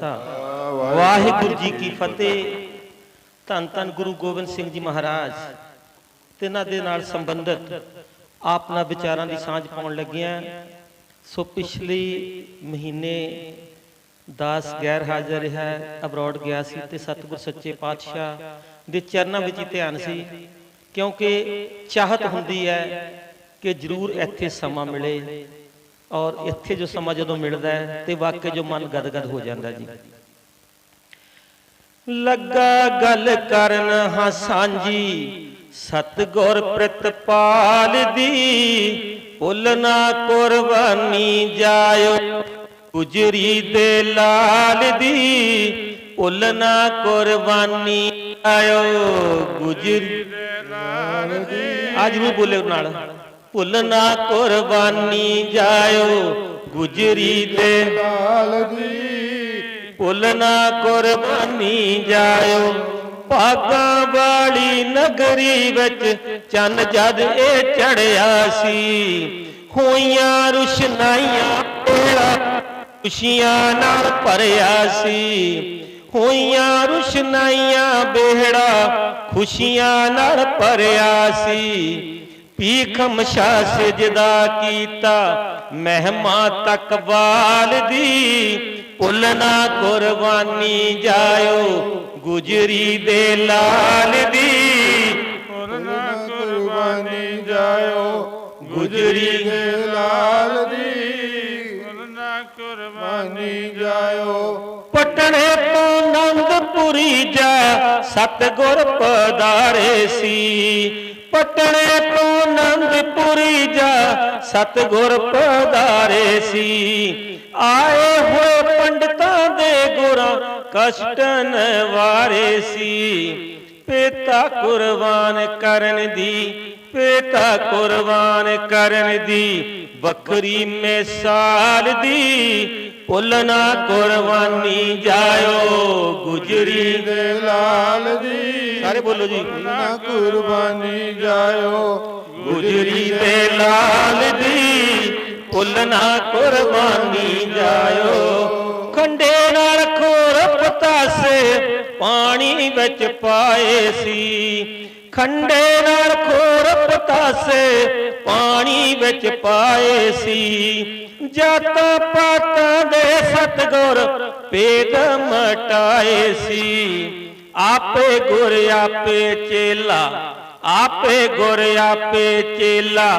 ਖਾਲਸਾ। ਵਾਹਿਗੁਰੂ ਜੀ ਕੀ ਫਤਿਹ। ਧੰਨ ਧੰਨ ਗੁਰੂ ਗੋਬਿੰਦ ਸਿੰਘ ਜੀ ਮਹਾਰਾਜ। ਤਿਨਾਂ ਦੇ ਨਾਲ ਸੰਬੰਧਿਤ ਆਪਣਾ ਵਿਚਾਰਾਂ ਦੀ ਸਾਂਝ ਪਾਉਣ ਲੱਗਿਆਂ। ਸੋ ਪਿਛਲੇ ਮਹੀਨੇ ਦਾਸ ਗੈਰ ਹਾਜ਼ਰ ਰਿਹਾ ਅਬਰੋਡ ਗਿਆ ਸੀ ਤੇ ਸਤਿਗੁਰ ਸੱਚੇ ਪਾਤਸ਼ਾਹ ਦੇ ਚਰਨਾਂ ਵਿੱਚ ਹੀ ਧਿਆਨ ਸੀ। ਕਿਉਂਕਿ ਚਾਹਤ ਹੁੰਦੀ ਹੈ ਕਿ ਜ਼ਰੂਰ ਇੱਥੇ ਸਮਾਂ ਮਿਲੇ। ਔਰ ਇੱਥੇ ਜੋ ਸਮਾਂ ਜਦੋਂ ਮਿਲਦਾ ਹੈ ਤੇ ਵਾਕਿਆ ਜੋ ਮਨ ਗਦਗਦ ਹੋ ਜਾਂਦਾ ਜੀ। ਲੱਗਾ ਗੱਲ ਕਰਨ ਹਾਂ ਸਾਂਝੀ, ਸਤਗੁਰ ਪ੍ਰਤਪਾਲ ਦੀ, ਭੁੱਲ ਨਾ ਕੁਰਬਾਨੀ ਜਾਇਓ। ਗੁਜਰੀ ਦੇ ਲਾਲ ਦੀ, ਭੁੱਲ ਨਾ ਕੁਰਬਾਨੀ ਆਇਓ ਗੁਜਰੀ ਦੇ ਲਾਲ ਦੀ। ਅੱਜ ਵੀ ਬੋਲੇ ਨਾਲ। ਭੁੱਲ ਨਾ ਕੁਰਬਾਨੀ ਜਾਇਓ ਗੁਜਰੀ ਦੇ ਲਾਲ ਦੀ। ਭੁੱਲ ਨਾ ਕੁਰਬਾਨੀ ਜਾਇਓ। ਭਾਗਾਂ ਵਾਲੀ ਨਗਰੀ ਵਿੱਚ ਚੰਨ ਜਦ ਇਹ ਚੜਿਆ ਸੀ ਹੋਈਆਂ ਰੁਸ਼ਨਾਈਆਂ ਤੇਰਾ ਖੁਸ਼ੀਆਂ ਨਾਲ ਭਰਿਆ ਸੀ। ਹੋਈਆਂ ਰੁਸ਼ਨਾਈਆਂ ਬਿਹੜਾ ਖੁਸ਼ੀਆਂ ਨਾਲ ਭਰਿਆ ਸੀ। ਪੀਖ ਮਸ਼ਾ ਸਜਦਾ ਕੀਤਾ ਮਹਿਮਾ ਤਕਬਾਲ ਦੀ। ਭੁੱਲ ਨਾ ਕੁਰਬਾਨੀ ਜਾਇਓ ਗੁਜਰੀ ਦੇ ਲਾਲ ਦੀ। ਭੁੱਲ ਨਾ ਕੁਰਬਾਨੀ ਜਾਇਓ ਗੁਜਰੀ ਦੇ ਲਾਲ ਦੀ। ਭੁੱਲ ਨਾ ਕੁਰਬਾਨੀ ਜਾਇਓ। ਪਟਣੇ ਤੋਂ ਨੰਦਪੁਰੀ ਜਾ ਸਤਗੁਰ ਪਧਾਰੇ ਸੀ। ਪਟਣੇ ਤੋਂ ਨੰਦਪੁਰੀ ਜਾ ਸਤਗੁਰ ਪਧਾਰੇ ਸੀ। ਆਏ ਹੋਏ ਪੰਡਤਾਂ ਦੇ ਗੁਰਾਂ ਕਸ਼ਟਨ ਵਾਰੇ ਸੀ। ਪਿਤਾ ਕੁਰਬਾਨ ਕਰਨ ਦੀ, ਪਿਤਾ ਕੁਰਬਾਨ ਕਰਨ ਦੀ ਬੱਕਰੀ ਮਿਸਾਲ ਦੀ ਭੁੱਲ ਨਾ ਕੁਰਬਾਨੀ ਜਾਇਓ ਗੁਜਰੀ ਦੇ ਲਾਲ ਦੀ ਸਾਰੇ ਬੋਲੋ ਜੀ। ਨਾ ਕੁਰਬਾਨੀ ਜਾਇਓ ਗੁਜਰੀ ਦੇ ਲਾਲ ਦੀ ਭੁੱਲ ਨਾ ਕੁਰਬਾਨੀ ਜਾਇਓ। ਖੰਡੇ ਨਾਲ ਖੋਰ ਪਤਾਸੇ ਪਾਣੀ ਵਿੱਚ ਪਾਏ ਸੀ। ਖੰਡੇ ਨਾਲ ਖੋਰ ਪਤਾਸੇ ਪਾਣੀ ਵਿੱਚ ਪਾਏ ਸੀ। ਜਾਤਾਂ ਪਾਤਾਂ ਦੇ ਸਤਗੁਰ ਭੇਦ ਮਟਾਏ ਸੀ। ਆਪੇ ਗੁਰ, ਆਪੇ ਚੇਲਾ ਆਪੇ ਗੁਰ ਆਪੇ ਚੇਲਾ,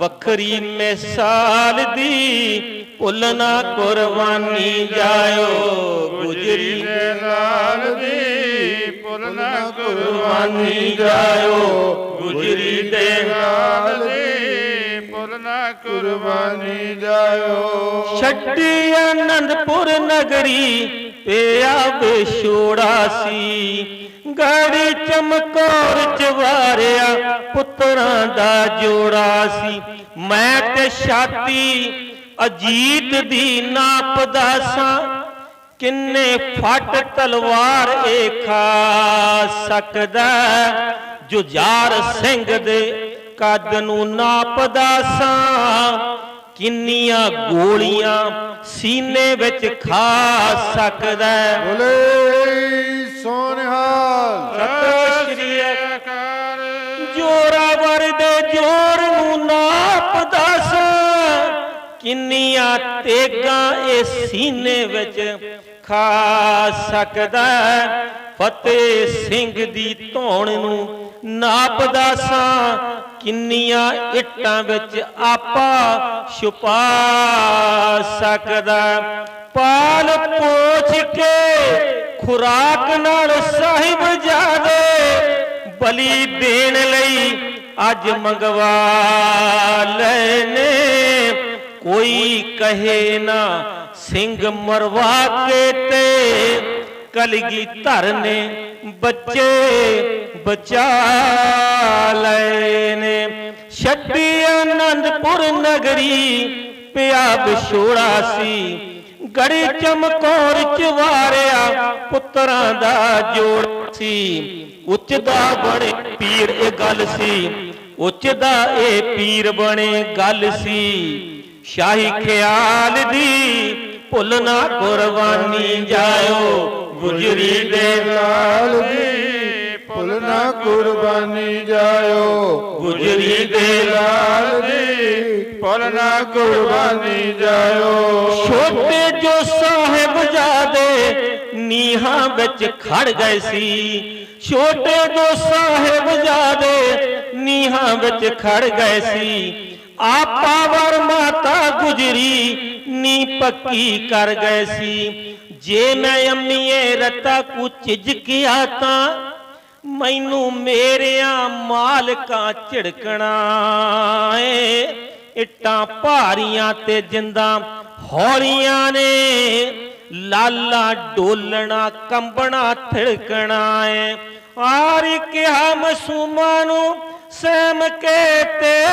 ਵੱਖਰੀ ਮਿਸਾਲ ਦੀ ਭੁੱਲ ਨਾ ਕੁਰਬਾਨੀ ਜਾਇਓ। ਗੁਜਰੀ ਦੇ ਨਾਲ ਦੀ ਭੁੱਲ ਨਾ ਕੁਰਬਾਨੀ ਜਾਇਓ। ਗੁਜਰੀ ਦੇ ਲਾਲ ਦੀ ਕੁਰਬਾਨੀ ਭੁੱਲ ਨਾ ਕੁਰਬਾਨੀ ਜਾਇਓ। ਛੱਡੀ ਅਨੰਦਪੁਰ ਨਗਰੀ, ਪਿਆ ਵਿਛੋੜਾ ਸੀ। ਗਾੜੀ ਚਮਕੌਰ ਚਵਾਰਿਆ ਪੁੱਤਰਾਂ ਦਾ ਜੋੜਾ ਸੀ। ਮੈਂ ਤੇ ਛਾਤੀ ਅਜੀਤ ਦੀ ਨਾਪਦਾ ਸਾਂ ਕਿੰਨੇ ਫੱਟ ਤਲਵਾਰ ਇਹ ਖਾ ਸਕਦਾ ਜੁਝਾਰ ਸਿੰਘ ਦੇ ਕੱਦ ਨੂੰ ਨਾਪਦਾ ਸਾਂ ਕਿੰਨੀਆਂ ਗੋਲੀਆਂ ਸੀਨੇ ਵਿੱਚ ਖਾ ਸਕਦਾ ਬੋਲੇ। ਸੋਨਿਹਾਲ। ਸਤਿ ਸ਼੍ਰੀ ਅਕਾਲ ਜੋਰਾਵਰ ਦੇ ਜੋਰ ਨੂੰ ਨਾਪਦਾ ਸਾਂ ਕਿੰਨੀਆਂ ਤੇਗਾਂ ਇਹ ਸੀਨੇ ਵਿੱਚ ਖਾ ਸਕਦਾ ਫਤਿਹ ਸਿੰਘ ਦੀ ਧੌਣ ਨੂੰ ਨਾਪਦਾ ਸਾਂ ਕਿੰਨੀਆਂ ਇੱਟਾਂ ਵਿੱਚ ਆਪਾ ਛੁਪਾ ਸਕਦਾ ਪਾਲ ਪੋਛ ਖੁਰਾਕ ਨਾਲ ਸਾਹਿਬ ਜਾਦੇ ਬਲੀ ਦੇਣ ਲਈ ਅੱਜ ਮੰਗਵਾ ਲੈਨੇ। ਕੋਈ ਕਹੇ ਨਾ, ਸਿੰਘ ਮਰਵਾ ਕੇ ਤੇ ਕਲਗੀ ਧਰਨੇ ਬੱਚੇ ਬਚਾ ਲੈਨੇ। ਛੱਡੀ ਅਨੰਦਪੁਰ ਨਗਰੀ, ਪਿਆ ਵਿਛੋੜਾ ਸੀ ਗੜੀ ਚਮਕੌਰ ਚਵਾਰਿਆ ਪੁੱਤਰਾਂ ਦਾ ਜੋੜ ਸੀ। ਉੱਚ ਦਾ ਬਣੇ ਪੀਰ ਇਹ ਗੱਲ ਸੀ। ਉੱਚ ਦਾ ਇਹ ਪੀਰ ਬਣੇ ਗੱਲ ਸੀ। ਸ਼ਾਹੀ ਖਿਆਲ ਦੀ ਭੁੱਲ ਨਾ ਕੁਰਬਾਨੀ ਜਾਇਓ, ਗੁਜਰੀ ਦੇ ਲਾਲ ਦੀ ਭੁੱਲ ਨਾ ਕੁਰਬਾਨੀ ਜਾਇਓ, ਗੁਜਰੀ ਦੇ ਲਾਲ ਦੀ ਭੁੱਲ ਕੁਰਬਾਨੀ ਜਾਇਓ। ਛੋਟੇ ਜੋ ਸਾਹਿਬਜ਼ਾਦੇ ਨੀਹਾਂ ਵਿੱਚ ਖੜ ਗਏ ਸੀ, ਛੋਟੇ ਜੋ ਸਾਹਿਬਜ਼ਾਦੇ ਨੀਹਾਂ ਵਿੱਚ ਖੜ ਗਏ ਸੀ, ਆਪਾ ਵਰ ਮਾਤਾ ਗੁਜਰੀ, ਨੀ ਪੱਕੀ ਕਰ ਗਏ ਸੀ। ਜੇ ਮੈਂ ਅੰਮੀਏ ਰਤਾ ਕੁ ਝਿਜਕਿਆ ਤਾਂ, ਮੈਨੂੰ ਮੇਰਿਆਂ ਮਾਲਕਾਂ ਝਿੜਕਣਾ ਏ। ਇੱਟਾਂ ਭਾਰੀਆਂ ਤੇ ਜਿੰਦਾ ਹੌਲੀਆਂ ਨੇ। ਲਾਲਾ ਡੋਲਣਾ, ਕੰਬਣਾ, ਥਿੜਕਣਾ ਏ। ਆਰੀ ਕਿਹਾ ਮਸੂਮਾਂ ਨੂੰ, ਸਹਿਮ ਕੇ ਤੇ।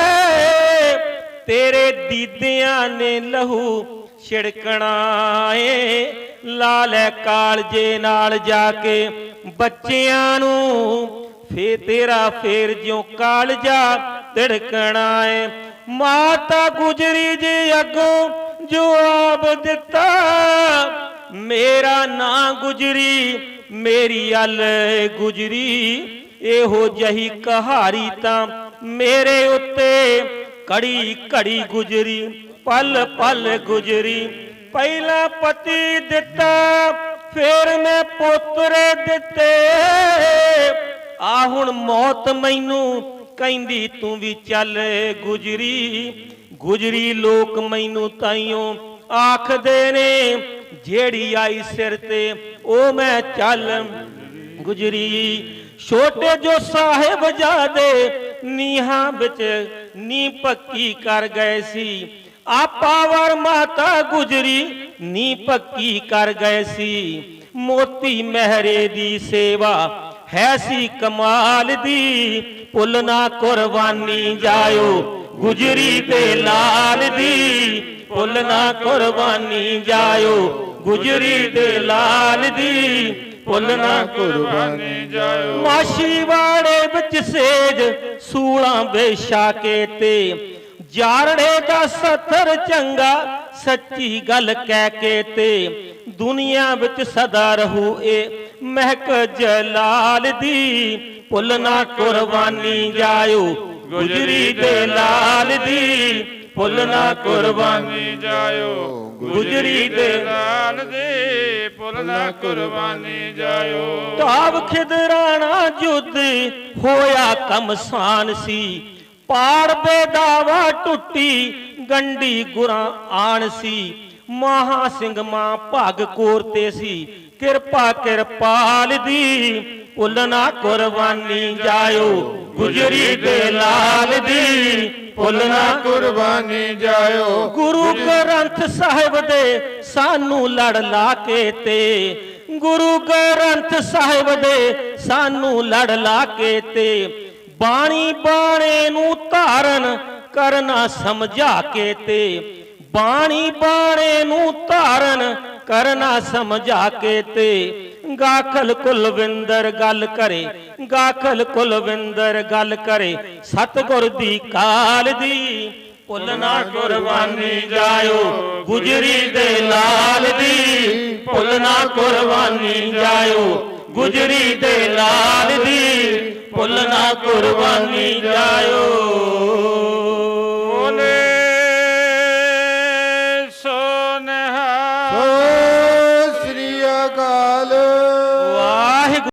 ਤੇਰੇ ਦੀਦਿਆਂ ਨੇ ਲਹੂ ਛਿੜਕਣਾ ਏ। ਲਾਲੇ ਕਾਲਜੇ ਨਾਲ ਜਾ ਕੇ ਬੱਚਿਆਂ ਨੂੰ। ਫੇ ਤੇਰਾ ਫੇਰ ਜਿਉ ਕਾਲਜਾ ਧੜਕਣਾ ਏ। ਮਾਤਾ ਗੁਜਰੀ ਜੀ ਅੱਗੋਂ ਜਵਾਬ ਦਿੱਤਾ। ਮੇਰਾ ਨਾਂ ਗੁਜਰੀ, ਮੇਰੀ ਅਲ ਗੁਜਰੀ। ਇਹੋ ਜਹੀ ਕਹਾਰੀ ਤਾਂ ਮੇਰੇ ਉੱਤੇ ਕੜੀ ਘੜੀ ਗੁਜਰੀ, ਪਲ ਪਲ ਗੁਜਰੀ। ਪਹਿਲਾ ਪਤੀ ਦਿੱਤਾ, ਫੇਰ ਮੈਂ ਪੁੱਤਰੇ ਦਿੱਤੇ। ਆ ਹੁਣ ਮੌਤ ਮੈਨੂੰ ਕਹਿੰਦੀ, ਤੂੰ ਵੀ ਚੱਲ ਗੁਜਰੀ ਗੁਜਰੀ ਲੋਕ ਮੈਨੂੰ ਤਾਈਓ ਆਖਦੇ ਨੇ, ਜਿਹੜੀ ਆਈ ਸਿਰ ਤੇ, ਉਹ ਮੈਂ ਚੱਲ ਗੁਜਰੀ। ਛੋਟੇ ਜੋ ਸਾਹਿਬ ਜਾਦੇ, ਨੀਹਾਂ ਵਿੱਚ ਨੀ ਪੱਕੀ ਕਰ ਗਏ ਸੀ। ਆਪਾ ਵਰ ਮਾਤਾ ਗੁਜਰੀ ਨੀ ਪੱਕੀ ਕਰ ਗਏ ਸੀ। ਮੋਤੀ ਮਹਿਰੇ ਦੀ ਸੇਵਾ ਹੈ ਸੀ ਕਮਾਲ ਦੀ, ਭੁੱਲ ਨਾ ਕੁਰਬਾਨੀ ਜਾਇਓ। ਗੁਜਰੀ ਤੇ ਲਾਲ ਦੀ, ਭੁੱਲ ਨਾ ਕੁਰਬਾਨੀ ਜਾਇਓ। ਗੁਜਰੀ ਤੇ ਲਾਲ ਦੀ, ਭੁੱਲ ਨਾ ਕੁਰਬਾਨੀ ਜਾਇਓ। ਮਾਸ਼ੀ ਵਾੜੇ ਵਿੱਚ ਸੇਜ, ਸੂਲਾਂ ਬੇਸ਼ਾ ਕੇ ਤੇ। ਜਾਰੜੇ ਦਾ ਸੱਥਰ ਚੰਗਾ, ਸੱਚੀ ਗੱਲ ਕਹਿ ਕੇ ਤੇ। ਦੁਨੀਆ ਵਿੱਚ ਸਦਾ ਰਹੂ ਏ ਮਹਿਕ ਜਲਾਲ ਦੀ ਭੁੱਲ ਨਾ ਕੁਰਬਾਨੀ ਜਾਇਓ। ਗੁਜਰੀ ਦੇ ਲਾਲ ਦੀ ਭੁੱਲ ਨਾ ਕੁਰਬਾਨੀ ਜਾਇਓ। ਗੁਜਰੀ ਦੇ ਲਾਲ ਦੇ ਭੁੱਲ ਨਾ ਕੁਰਬਾਨੀ ਜਾਇਓ। ਤਾਬ ਖਿਦਰਾਣਾ ਜੁੱਧ ਹੋਇਆ ਕਮਸਾਨ ਸੀ। ਪਾੜ ਬੇਦਾਵਾ ਟੁੱਟੀ ਗੰਡੀ ਗੁਰਾਂ ਆਣ ਸੀ। ਮਹਾ ਸਿੰਘ ਮਾਂ ਭਾਗ ਕੋਰਤੇ ਸੀ। ਕਿਰਪਾ ਕਿਰਪਾਲ ਦੀ, ਭੁੱਲ ਨਾ ਕੁਰਬਾਨੀ ਜਾਇਓ। ਗੁਜਰੀ ਦੇ ਲਾਲ ਦੀ, ਭੁੱਲ ਨਾ ਕੁਰਬਾਨੀ ਜਾਇਓ। ਗੁਰੂ ਗ੍ਰੰਥ ਸਾਹਿਬ ਦੇ ਸਾਨੂੰ ਲੜ ਲਾ ਕੇ ਤੇ, ਗੁਰੂ ਗ੍ਰੰਥ ਸਾਹਿਬ ਦੇ ਸਾਨੂੰ ਲੜ ਲਾ ਕੇ ਤੇ, ਬਾਣੀ ਬਾਣੇ ਨੂੰ ਧਾਰਨ ਕਰਨਾ ਸਮਝਾ ਕੇ ਤੇ ਬਾਣੀ ਬਾਣੇ ਨੂੰ ਧਾਰਨ ਕਰਨਾ ਸਮਝਾ ਕੇ ਤੇ ਗਾਖਲ ਕੁਲਵਿੰਦਰ ਗੱਲ ਕਰੇ, ਗਾਖਲ ਕੁਲਵਿੰਦਰ ਗੱਲ ਕਰੇ। ਸਤਗੁਰ ਦੀ ਕਾਲ ਦੀ ਭੁੱਲ ਨਾ ਕੁਰਬਾਨੀ ਜਾਇਓ, ਗੁਜਰੀ ਦੇ ਲਾਲ ਦੀ ਭੁੱਲ ਨਾ ਕੁਰਬਾਨੀ ਜਾਇਓ, ਗੁਜਰੀ ਦੇ ਲਾਲ ਦੀ ਭੁੱਲ ਨਾ ਕੁਰਬਾਨੀ ਜਾਇਓ।